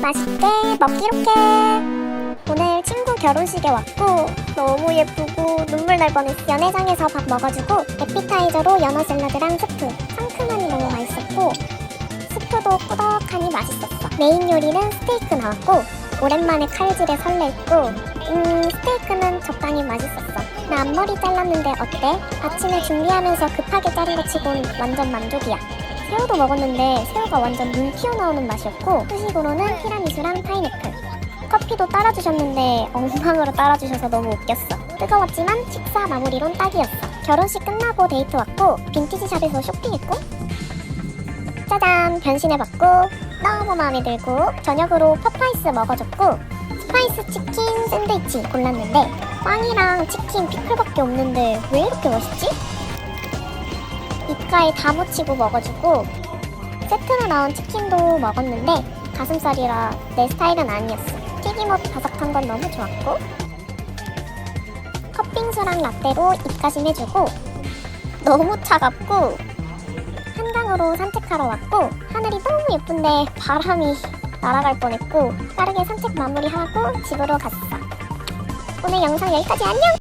맛있게 먹기로 해. 오늘 친구 결혼식에 왔고 너무 예쁘고 눈물 날 뻔했어. 연회장에서 밥 먹어주고 에피타이저로 연어 샐러드랑 스프. 상큼하니 너무 맛있었고 스프도 꾸덕하니 맛있었어. 메인 요리는 스테이크 나왔고 오랜만에 칼질에 설레있고 음 스테이크는 적당히 맛있었어. 나 앞머리 잘랐는데 어때? 아침에 준비하면서 급하게 자른 거 치곤 완전 만족이야. 새우도 먹었는데 새우가 완전 눈 튀어나오는 맛이었고 후식으로는 티라미수랑 파인애플. 커피도 따라주셨는데 엉망으로 따라주셔서 너무 웃겼어. 뜨거웠지만 식사 마무리론 딱이었어. 결혼식 끝나고 데이트 왔고 빈티지 샵에서 쇼핑했고. 짜잔! 변신해봤고 너무 마음에 들고 저녁으로 퍼프라이스 먹어줬고 스파이스 치킨 샌드위치 골랐는데 빵이랑 치킨 피클밖에 없는데 왜 이렇게 멋있지? 입가에 다 묻히고 먹어주고 세트로 나온 치킨도 먹었는데 가슴살이라 내 스타일은 아니었어. 튀김옷 바삭한 건 너무 좋았고 컵빙수랑 라떼로 입가심 해주고 너무 차갑고 한강으로 산책하러 왔고 하늘이 너무 예쁜데 바람이 날아갈 뻔했고 빠르게 산책 마무리하고 집으로 갔어. 오늘 영상 여기까지 안녕!